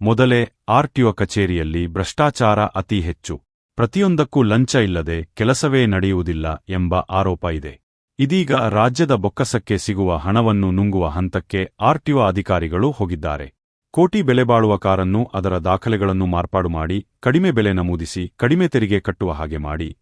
ಮೊದಲೇ ಆರ್ಟಿಒ ಕಚೇರಿಯಲ್ಲಿ ಭ್ರಷ್ಟಾಚಾರ ಅತಿ ಹೆಚ್ಚು. ಪ್ರತಿಯೊಂದಕ್ಕೂ ಲಂಚ ಇಲ್ಲದೆ ಕೆಲಸವೇ ನಡೆಯುವುದಿಲ್ಲ ಎಂಬ ಆರೋಪ ಇದೆ. ಇದೀಗ ರಾಜ್ಯದ ಬೊಕ್ಕಸಕ್ಕೆ ಸಿಗುವ ಹಣವನ್ನು ನುಂಗುವ ಹಂತಕ್ಕೆ ಆರ್ಟಿಒ ಅಧಿಕಾರಿಗಳು ಹೋಗಿದ್ದಾರೆ. ಕೋಟಿ ಬೆಲೆ ಬಾಳುವ ಕಾರನ್ನು ಅದರ ದಾಖಲೆಗಳನ್ನು ಮಾರ್ಪಾಡು ಮಾಡಿ, ಕಡಿಮೆ ಬೆಲೆ ನಮೂದಿಸಿ, ಕಡಿಮೆ ತೆರಿಗೆ ಕಟ್ಟುವ ಹಾಗೆ ಮಾಡಿ,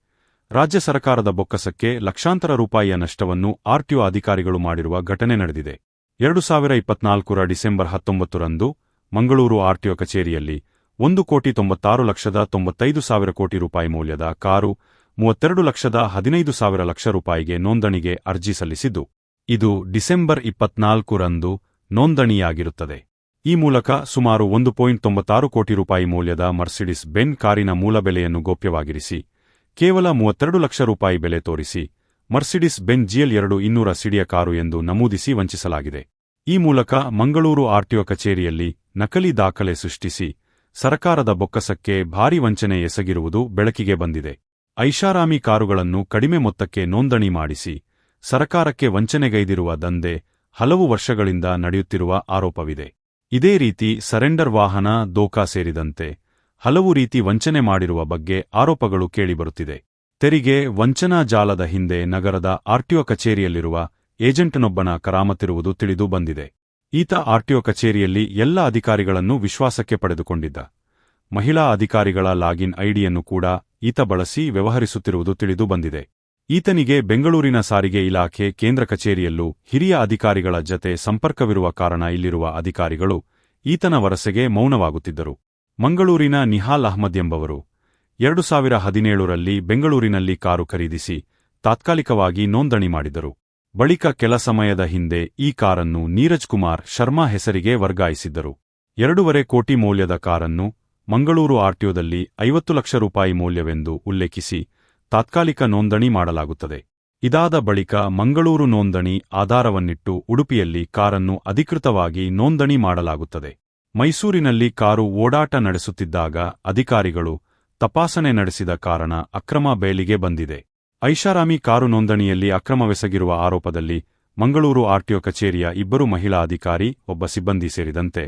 ರಾಜ್ಯ ಸರ್ಕಾರದ ಬೊಕ್ಕಸಕ್ಕೆ ಲಕ್ಷಾಂತರ ರೂಪಾಯಿಯ ನಷ್ಟವನ್ನು ಆರ್ಟಿಒ ಅಧಿಕಾರಿಗಳು ಮಾಡಿರುವ ಘಟನೆ ನಡೆದಿದೆ. ಎರಡು ಸಾವಿರ ಇಪ್ಪತ್ನಾಲ್ಕರ ಡಿಸೆಂಬರ್ ಹತ್ತೊಂಬತ್ತರಂದು ಮಂಗಳೂರು ಆರ್ಟಿಒ ಕಚೇರಿಯಲ್ಲಿ ಒಂದು ಕೋಟಿ ತೊಂಬತ್ತಾರು ಲಕ್ಷದ ತೊಂಬತ್ತೈದು ಸಾವಿರ ಕೋಟಿ ರೂಪಾಯಿ ಮೌಲ್ಯದ ಕಾರು, ಮೂವತ್ತೆರಡು ಲಕ್ಷದ ಹದಿನೈದು ಸಾವಿರ ಲಕ್ಷ ರೂಪಾಯಿಗೆ ನೋಂದಣಿಗೆ ಅರ್ಜಿ ಸಲ್ಲಿಸಿದ್ದು. ಇದು ಡಿಸೆಂಬರ್ ಇಪ್ಪತ್ನಾಲ್ಕರಂದು ನೋಂದಣಿಯಾಗಿರುತ್ತದೆ. ಈ ಮೂಲಕ ಸುಮಾರು ಒಂದು ಪಾಯಿಂಟ್ ತೊಂಬತ್ತಾರು ಕೋಟಿ ರೂಪಾಯಿ ಮೌಲ್ಯದ ಮರ್ಸಿಡಿಸ್ ಬೆನ್ ಕಾರಿನ ಮೂಲ ಬೆಲೆಯನ್ನು ಗೋಪ್ಯವಾಗಿರಿಸಿ, ಕೇವಲ ಮೂವತ್ತೆರಡು ಲಕ್ಷ ರೂಪಾಯಿ ಬೆಲೆ ತೋರಿಸಿ, ಮರ್ಸಿಡಿಸ್ ಬೆನ್ ಜಿಎಲ್ ಎರಡು ಇನ್ನೂರ ಸಿಡಿಯ ಕಾರು ಎಂದು ನಮೂದಿಸಿ ವಂಚಿಸಲಾಗಿದೆ. ಈ ಮೂಲಕ ಮಂಗಳೂರು ಆರ್ಟಿಒ ಕಚೇರಿಯಲ್ಲಿ ನಕಲಿ ದಾಖಲೆ ಸೃಷ್ಟಿಸಿ ಸರಕಾರದ ಬೊಕ್ಕಸಕ್ಕೆ ಭಾರಿ ವಂಚನೆ ಎಸಗಿರುವುದು ಬೆಳಕಿಗೆ ಬಂದಿದೆ. ಐಷಾರಾಮಿ ಕಾರುಗಳನ್ನು ಕಡಿಮೆ ಮೊತ್ತಕ್ಕೆ ನೋಂದಣಿ ಮಾಡಿಸಿ ಸರಕಾರಕ್ಕೆ ವಂಚನೆಗೈದಿರುವ ದಂಧೆ ಹಲವು ವರ್ಷಗಳಿಂದ ನಡೆಯುತ್ತಿರುವ ಆರೋಪವಿದೆ. ಇದೇ ರೀತಿ ಸರೆಂಡರ್ ವಾಹನ ದೋಖಾ ಸೇರಿದಂತೆ ಹಲವು ರೀತಿ ವಂಚನೆ ಮಾಡಿರುವ ಬಗ್ಗೆ ಆರೋಪಗಳು ಕೇಳಿಬರುತ್ತಿದೆ. ತೆರಿಗೆ, ವಂಚನಾ ಜಾಲದ ಹಿಂದೆ ನಗರದ ಆರ್ಟಿಒ ಕಚೇರಿಯಲ್ಲಿರುವ ಏಜೆಂಟನೊಬ್ಬನ ಕರಾಮತಿರುವುದು ತಿಳಿದು ಬಂದಿದೆ. ಈತ ಆರ್ಟಿಒ ಕಚೇರಿಯಲ್ಲಿ ಎಲ್ಲ ಅಧಿಕಾರಿಗಳನ್ನು ವಿಶ್ವಾಸಕ್ಕೆ ಪಡೆದುಕೊಂಡಿದ್ದ. ಮಹಿಳಾ ಅಧಿಕಾರಿಗಳ ಲಾಗಿನ್ ಐಡಿಯನ್ನು ಕೂಡ ಈತ ಬಳಸಿ ವ್ಯವಹರಿಸುತ್ತಿರುವುದು ತಿಳಿದು ಬಂದಿದೆ. ಈತನಿಗೆ ಬೆಂಗಳೂರಿನ ಸಾರಿಗೆ ಇಲಾಖೆ, ಕೇಂದ್ರ ಕಚೇರಿಯಲ್ಲೂ ಹಿರಿಯ ಅಧಿಕಾರಿಗಳ ಜತೆ ಸಂಪರ್ಕವಿರುವ ಕಾರಣ ಇಲ್ಲಿರುವ ಅಧಿಕಾರಿಗಳು ಈತನ ವರಸೆಗೆ ಮೌನವಾಗುತ್ತಿದ್ದರು. ಮಂಗಳೂರಿನ ನಿಹಾಲ್ ಅಹ್ಮದ್ ಎಂಬವರು ಎರಡು ಸಾವಿರ ಹದಿನೇಳರಲ್ಲಿ ಬೆಂಗಳೂರಿನಲ್ಲಿ ಕಾರು ಖರೀದಿಸಿ ತಾತ್ಕಾಲಿಕವಾಗಿ ನೋಂದಣಿ ಮಾಡಿದರು. ಬಳಿಕ ಕೆಲ ಸಮಯದ ಹಿಂದೆ ಈ ಕಾರನ್ನು ನೀರಜ್ ಕುಮಾರ್ ಶರ್ಮಾ ಹೆಸರಿಗೆ ವರ್ಗಾಯಿಸಿದ್ದರು. ಎರಡೂವರೆ ಕೋಟಿ ಮೌಲ್ಯದ ಕಾರನ್ನು ಮಂಗಳೂರು ಆರ್ಟಿಒದಲ್ಲಿ ಐವತ್ತು ಲಕ್ಷ ರೂಪಾಯಿ ಮೌಲ್ಯವೆಂದು ಉಲ್ಲೇಖಿಸಿ ತಾತ್ಕಾಲಿಕ ನೋಂದಣಿ ಮಾಡಲಾಗುತ್ತದೆ. ಇದಾದ ಬಳಿಕ ಮಂಗಳೂರು ನೋಂದಣಿ ಆಧಾರವನ್ನಿಟ್ಟು ಉಡುಪಿಯಲ್ಲಿ ಕಾರನ್ನು ಅಧಿಕೃತವಾಗಿ ನೋಂದಣಿ ಮಾಡಲಾಗುತ್ತದೆ. ಮೈಸೂರಿನಲ್ಲಿ ಕಾರು ಓಡಾಟ ನಡೆಸುತ್ತಿದ್ದಾಗ ಅಧಿಕಾರಿಗಳು ತಪಾಸಣೆ ನಡೆಸಿದ ಕಾರಣ ಅಕ್ರಮ ಬೇಲಿಗೆ ಬಂದಿದೆ. ಐಷಾರಾಮಿ ಕಾರು ನೋಂದಣಿಯಲ್ಲಿ ಅಕ್ರಮವೆಸಗಿರುವ ಆರೋಪದಲ್ಲಿ ಮಂಗಳೂರು ಆರ್ಟಿಒ ಕಚೇರಿಯ ಇಬ್ಬರು ಮಹಿಳಾ ಅಧಿಕಾರಿ, ಒಬ್ಬ ಸಿಬ್ಬಂದಿ ಸೇರಿದಂತೆ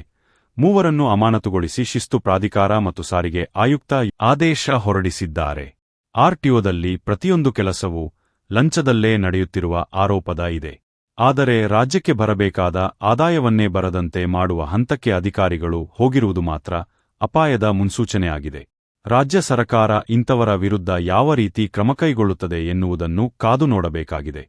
ಮೂವರನ್ನು ಅಮಾನತುಗೊಳಿಸಿ ಶಿಸ್ತು ಪ್ರಾಧಿಕಾರ ಮತ್ತು ಸಾರಿಗೆ ಆಯುಕ್ತ ಆದೇಶ ಹೊರಡಿಸಿದ್ದಾರೆ. ಆರ್ಟಿಒದಲ್ಲಿ ಪ್ರತಿಯೊಂದು ಕೆಲಸವೂ ಲಂಚದಲ್ಲೇ ನಡೆಯುತ್ತಿರುವ ಆರೋಪದ ಇದೆ. ಆದರೆ ರಾಜ್ಯಕ್ಕೆ ಬರಬೇಕಾದ ಆದಾಯವನ್ನೇ ಬರದಂತೆ ಮಾಡುವ ಹಂತಕ್ಕೆ ಅಧಿಕಾರಿಗಳು ಹೋಗಿರುವುದು ಮಾತ್ರ ಅಪಾಯದ ಮುನ್ಸೂಚನೆಯಾಗಿದೆ. ರಾಜ್ಯ ಸರಕಾರ ಇಂಥವರ ವಿರುದ್ಧ ಯಾವ ರೀತಿ ಕ್ರಮಕೈಗೊಳ್ಳುತ್ತದೆ ಎನ್ನುವುದನ್ನು ಕಾದು ನೋಡಬೇಕಾಗಿದೆ.